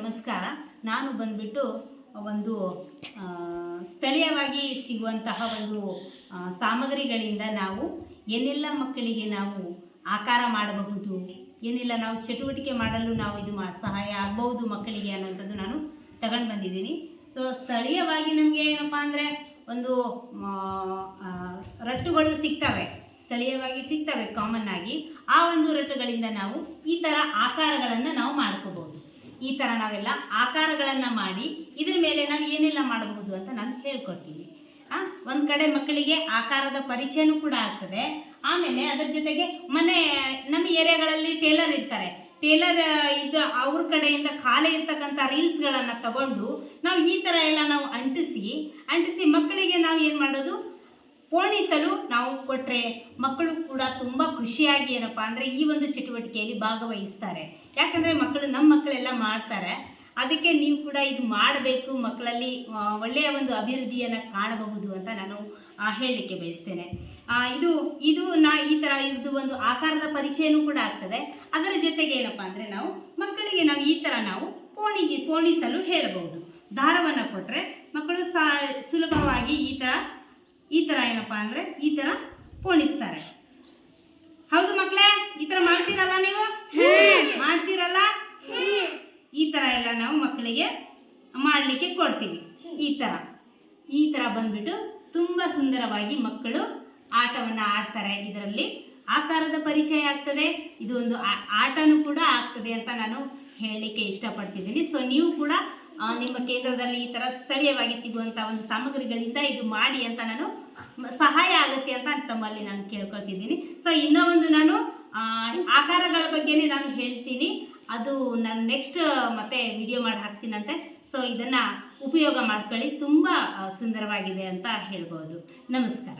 ನಮಸ್ಕಾರ. ನಾನು ಬಂದ್ಬಿಟ್ಟು ಒಂದು ಸ್ಥಳೀಯವಾಗಿ ಸಿಗುವಂತಹ ಒಂದು ಸಾಮಗ್ರಿಗಳಿಂದ ನಾವು ಏನೆಲ್ಲ ಮಕ್ಕಳಿಗೆ ನಾವು ಆಕಾರ ಮಾಡಬಹುದು, ಏನೆಲ್ಲ ನಾವು ಚಟುವಟಿಕೆ ಮಾಡಲು ನಾವು ಇದು ಮಾ, ಸಹಾಯ ಆಗ್ಬೋದು ಮಕ್ಕಳಿಗೆ ಅನ್ನೋಂಥದ್ದು ನಾನು ತಗೊಂಡು ಬಂದಿದ್ದೀನಿ. ಸೊ ಸ್ಥಳೀಯವಾಗಿ ನಮಗೆ ಏನಪ್ಪ ಅಂದರೆ ಒಂದು ರಟ್ಟುಗಳು ಸಿಗ್ತವೆ. ಸ್ಥಳೀಯವಾಗಿ ಸಿಗ್ತವೆ ಕಾಮನ್ ಆಗಿ. ಆ ಒಂದು ರಟ್ಟುಗಳಿಂದ ನಾವು ಈ ಥರ ಆಕಾರಗಳನ್ನು ನಾವು ಮಾಡ್ಕೋಬಹುದು. ಈ ಥರ ನಾವೆಲ್ಲ ಆಕಾರಗಳನ್ನು ಮಾಡಿ ಇದ್ರ ಮೇಲೆ ನಾವು ಏನೆಲ್ಲ ಮಾಡಬಹುದು ಅಂತ ನಾನು ಹೇಳ್ಕೊಡ್ತೀನಿ. ಒಂದು ಕಡೆ ಮಕ್ಕಳಿಗೆ ಆಕಾರದ ಪರಿಚಯನೂ ಕೂಡ ಆಗ್ತದೆ. ಆಮೇಲೆ ಅದರ ಜೊತೆಗೆ ಮನೆ, ನಮ್ಮ ಏರಿಯಾಗಳಲ್ಲಿ ಟೇಲರ್ ಇರ್ತಾರೆ. ಟೇಲರ್, ಇದು ಅವ್ರ ಕಡೆಯಿಂದ ಖಾಲಿ ಇರ್ತಕ್ಕಂಥ ರೀಲ್ಸ್ಗಳನ್ನು ತಗೊಂಡು ನಾವು ಈ ಥರ ಎಲ್ಲ ನಾವು ಅಂಟಿಸಿ ಅಂಟಿಸಿ ಮಕ್ಕಳಿಗೆ ನಾವು ಏನು ಮಾಡೋದು? ಪೋಣಿಸಲು ನಾವು ಕೊಟ್ಟರೆ ಮಕ್ಕಳು ಕೂಡ ತುಂಬ ಖುಷಿಯಾಗಿ ಏನಪ್ಪ ಅಂದರೆ ಈ ಒಂದು ಚಟುವಟಿಕೆಯಲ್ಲಿ ಭಾಗವಹಿಸ್ತಾರೆ. ಯಾಕಂದರೆ ಮಕ್ಕಳು ನಮ್ಮ ಮಕ್ಕಳೆಲ್ಲ ಮಾಡ್ತಾರೆ. ಅದಕ್ಕೆ ನೀವು ಕೂಡ ಇದು ಮಾಡಬೇಕು. ಮಕ್ಕಳಲ್ಲಿ ಒಳ್ಳೆಯ ಒಂದು ಅಭಿವೃದ್ಧಿಯನ್ನು ಕಾಣಬಹುದು ಅಂತ ನಾನು ಹೇಳಲಿಕ್ಕೆ ಬಯಸ್ತೇನೆ. ಇದು ಇದು ನಾ, ಈ ಥರ ಇದು ಒಂದು ಆಕಾರದ ಪರಿಚಯನೂ ಕೂಡ ಆಗ್ತದೆ. ಅದರ ಜೊತೆಗೆ ಏನಪ್ಪ ಅಂದರೆ ನಾವು ಮಕ್ಕಳಿಗೆ ನಾವು ಈ ಥರ ನಾವು ಪೋಣಿಗೆ, ಪೋಣಿಸಲು ಹೇಳಬಹುದು. ದಾರವನ್ನು ಕೊಟ್ಟರೆ ಮಕ್ಕಳು ಸಾ, ಸುಲಭವಾಗಿ ಈ ಥರ ಈ ಥರ ಏನಪ್ಪ ಅಂದರೆ ಈ ಥರ ಪೋಣಿಸ್ತಾರೆ. ಹೌದು ಮಕ್ಕಳೇ ಈ ಥರ ಮಾಡ್ತೀರಲ್ಲ ನೀವು? ಮಾಡ್ತೀರಲ್ಲ? ಈ ಥರ ಎಲ್ಲ ನಾವು ಮಕ್ಕಳಿಗೆ ಮಾಡಲಿಕ್ಕೆ ಕೊಡ್ತೀವಿ. ಈ ಥರ ಈ ಥರ ಬಂದ್ಬಿಟ್ಟು ತುಂಬ ಸುಂದರವಾಗಿ ಮಕ್ಕಳು ಆಟವನ್ನು ಆಡ್ತಾರೆ. ಇದರಲ್ಲಿ ಆಕಾರದ ಪರಿಚಯ ಆಗ್ತದೆ. ಇದು ಒಂದು ಆಟನೂ ಕೂಡ ಆಗ್ತದೆ ಅಂತ ನಾನು ಹೇಳಲಿಕ್ಕೆ ಇಷ್ಟಪಡ್ತಿದ್ದೀನಿ. ಸೊ ನೀವು ಕೂಡ ನಿಮ್ಮ ಕೇಂದ್ರದಲ್ಲಿ ಈ ಥರ ಸ್ಥಳೀಯವಾಗಿ ಸಿಗುವಂಥ ಒಂದು ಸಾಮಗ್ರಿಗಳಿಂದ ಇದು ಮಾಡಿ ಅಂತ ನಾನು ಸಹಾಯ ಆಗುತ್ತೆ ಅಂತ ತಮ್ಮಲ್ಲಿ ನಾನು ಕೇಳ್ಕೊಳ್ತಿದ್ದೀನಿ. ಸೊ ಇನ್ನೂ ಒಂದು ನಾನು ಆಕಾರಗಳ ಬಗ್ಗೆನೇ ನಾನು ಹೇಳ್ತೀನಿ. ಅದು ನಾನು ನೆಕ್ಸ್ಟ್ ಮತ್ತೆ ವಿಡಿಯೋ ಮಾಡಿ ಹಾಕ್ತೀನಂತೆ. ಸೊ ಇದನ್ನು ಉಪಯೋಗ ಮಾಡ್ಕೊಳ್ಳಿ. ತುಂಬ ಸುಂದರವಾಗಿದೆ ಅಂತ ಹೇಳ್ಬೋದು. ನಮಸ್ಕಾರ.